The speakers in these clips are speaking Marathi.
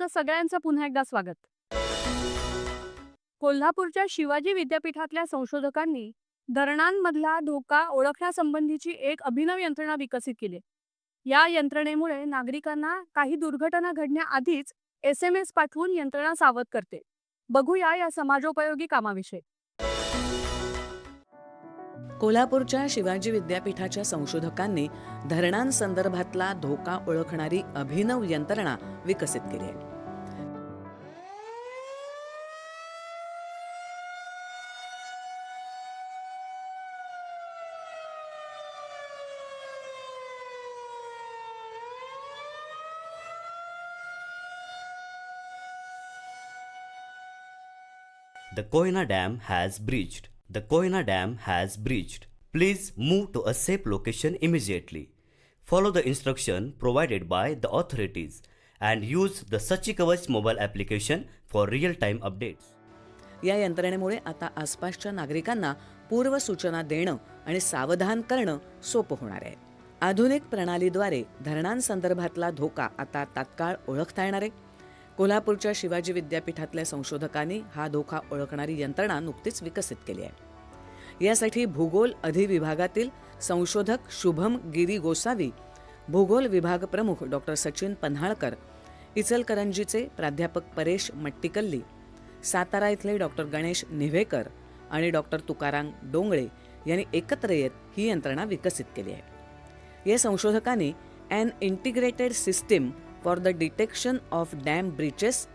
तुमचं सगळ्यांचं पुन्हा एकदा स्वागत. कोल्हापूरच्या शिवाजी विद्यापीठातल्या संशोधकांनी धरणांमधला धोका ओळखण्यासंबंधीची एक अभिनव यंत्रणा विकसित केली. या यंत्रणेमुळे नागरिकांना काही दुर्घटना घडण्याआधीच एस एम एस पाठवून यंत्रणा सावध करते. बघूया या समाजोपयोगी कामाविषयी. कोल्हापूरच्या शिवाजी विद्यापीठाच्या संशोधकांनी धरणांसंदर्भातला धोका ओळखणारी अभिनव यंत्रणा विकसित केली आहे. The Koina Dam has breached. The Koina Dam has breached. Please move to a safe location immediately. Follow the instruction provided by the authorities and use the Sachi Kavach mobile application for real-time updates. या यंत्रणेमुळे आता आसपासच्या नागरिकांना पूर्व सूचना देणं आणि सावधान करणं सोपं होणार आहे आधुनिक प्रणालीद्वारे धरणांसंदर्भातला धोका आता तात्काळ ओळखता येणार आहे कोल्हापूरच्या शिवाजी विद्यापीठातल्या संशोधकांनी हा धोका ओळखणारी यंत्रणा नुकतीच विकसित केली आहे. यासाठी भूगोल अधिविभागातील संशोधक शुभम गिरी गोसावी भूगोल विभाग प्रमुख डॉक्टर सचिन पन्हाळकर इचलकरंजीचे प्राध्यापक परेश मट्टीकल्ली सातारा इथले डॉक्टर गणेश निव्हेकर आणि डॉक्टर तुकाराम डोंगळे यांनी एकत्र येत ही यंत्रणा विकसित केली आहे. या संशोधकांनी an integrated system for the detection of dam breaches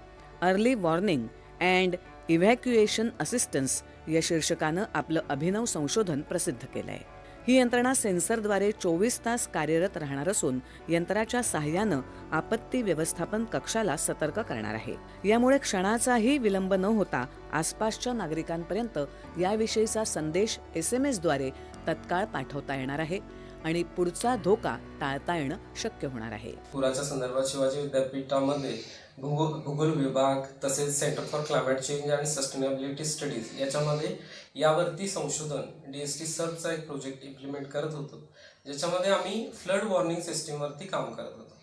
early warning and evacuation assistance या शीर्षकानं आपलं अभिनव संशोधन प्रसिद्ध केलं आहे ही यंत्रणा सेन्सरद्वारे चोवीस तास कार्यरत राहणार असून यंत्राच्या साह्यानं आपत्ती व्यवस्थापन कक्षाला सतर्क करणार आहे. यामुळे क्षणाचाही विलंब न होता आसपासच्या नागरिकांपर्यंत याविषयीचा संदेश एस एम एसद्वारे तत्काळ पाठवता येणार आहे. आणि पुढचा धोका टाळता येणं शक्य होणार आहे. पुराच्या संदर्भात शिवाजी विद्यापीठामध्ये भूगोल भूगोल विभाग तसेच सेंटर फॉर क्लायमेट चेंज आणि सस्टेनेबिलिटी स्टडीज याच्यामध्ये यावरती संशोधन डी एस टी सर्चचा एक प्रोजेक्ट इम्प्लिमेंट करत होतो. ज्याच्यामध्ये आम्ही फ्लड वॉर्निंग सिस्टीमवरती काम करत होतो.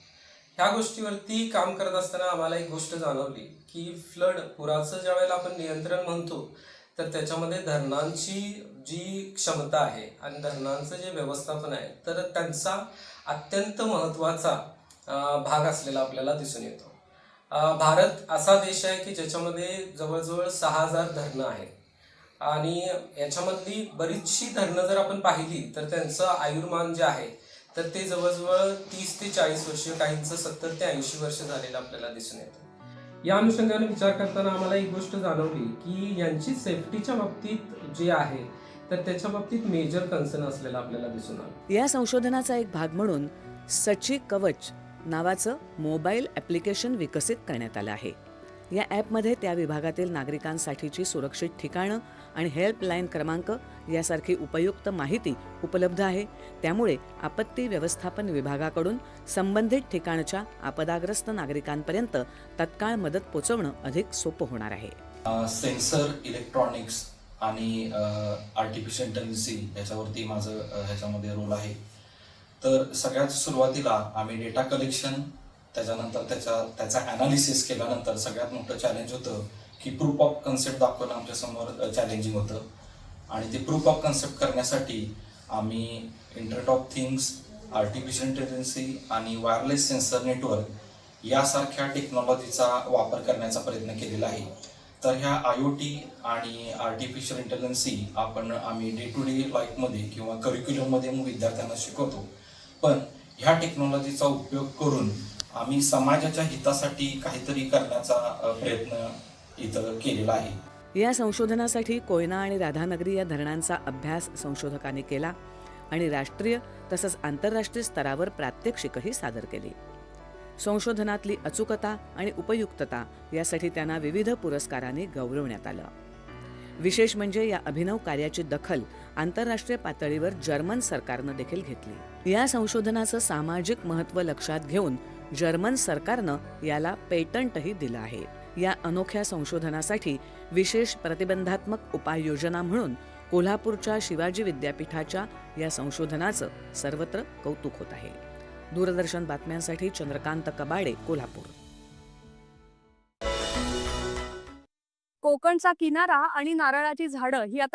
ह्या गोष्टीवरती काम करत असताना आम्हाला एक गोष्ट जाणवली की फ्लड पुराचं ज्या वेळेला आपण नियंत्रण म्हणतो तर त्याच्यामध्ये धरणांची जी क्षमता आहे आणि धरणांचं जे व्यवस्थापन आहे तर त्यांचा अत्यंत महत्त्वाचा भाग असलेला आपल्याला दिसून येतो. भारत असा देश आहे की ज्याच्यामध्ये जवळजवळ सहा हजार धरणं आहेत. आणि याच्यामधली बरीचशी धरणं जर आपण पाहिली तर त्यांचं आयुर्मान जे आहे तर ते जवळजवळ तीस ते चाळीस वर्ष काहींचं सत्तर ते ऐंशी वर्ष झालेलं आपल्याला दिसून येतं. या अनुषंगाने विचार करताना आम्हाला एक गोष्ट जाणवली की यांची सेफ्टीच्या बाबतीत जे आहे तर त्याच्या बाबतीत मेजर कन्सर्न असलेला आपल्याला दिसून आला. या संशोधनाचा एक भाग म्हणून सची कवच नावाचं मोबाईल ॲप्लिकेशन विकसित करण्यात आलं आहे. या ॲपमध्ये त्या विभागातील नागरिकांसाठीची सुरक्षित ठिकाणं आणि हेल्पलाईन क्रमांक यासारखी उपयुक्त माहिती उपलब्ध आहे. त्यामुळे आपत्ती व्यवस्थापन विभागाकडून संबंधित ठिकाणच्या आपदाग्रस्त नागरिकांपर्यंत तत्काळ मदत पोचवणं अधिक सोपं होणार आहे. सेन्सर इलेक्ट्रॉनिक्स आणि आर्टिफिशियल इंटेलिजन्सी याच्यावरती माझं ह्याच्यामध्ये रोल आहे. तर सगळ्यात सुरुवातीला आम्ही डेटा कलेक्शन त्याच्यानंतर त्याचा त्याचा ॲनालिसिस केल्यानंतर सगळ्यात मोठं चॅलेंज होतं की प्रूफ ऑफ कन्सेप्ट दाखवणं आमच्यासमोर चॅलेंजिंग होतं. आणि ते प्रूफ ऑफ कन्सेप्ट करण्यासाठी आम्ही internet of things artificial intelligence आणि वायरलेस सेन्सर नेटवर्क यासारख्या टेक्नॉलॉजीचा वापर करण्याचा प्रयत्न केलेला आहे. तर ह्या आय ओ टी आणि आर्टिफिशियल इंटेलिजन्सी आपण आम्ही डे टू डे लाईफमध्ये किंवा करिक्युलममध्ये विद्यार्थ्यांना शिकवतो. पण ह्या टेक्नॉलॉजीचा उपयोग करून आम्ही समाजाच्या हितासाठी काहीतरी करण्याचा प्रयत्न इथं केलेला आहे. या संशोधनासाठी कोयना आणि राधानगरी या धरणांचा अभ्यास संशोधकांनी केला आणि राष्ट्रीय तसंच आंतरराष्ट्रीय स्तरावर प्रात्यक्षिकही सादर केली. संशोधनातली अचूकता आणि उपयुक्तता यासाठी त्यांना विविध पुरस्कारांनी गौरवण्यात आलं. विशेष म्हणजे या अभिनव कार्याची दखल आंतरराष्ट्रीय पातळीवर जर्मन सरकारनं देखील घेतली. या संशोधनाचं सामाजिक महत्त्व लक्षात घेऊन जर्मन सरकारनं याला पेटंटही दिलं आहे. या अनोख्या संशोधनासाठी विशेष प्रतिबंधात्मक उपाययोजना म्हणून कोल्हापूरच्या शिवाजी विद्यापीठाच्या या संशोधनाचं सर्वत्र कौतुक होत आहे. दूरदर्शन बातम्यांसाठी चंद्रकांत कबाडे कोल्हापूर. कोकणचा किनारा आणि नारळाची झाडं ही आता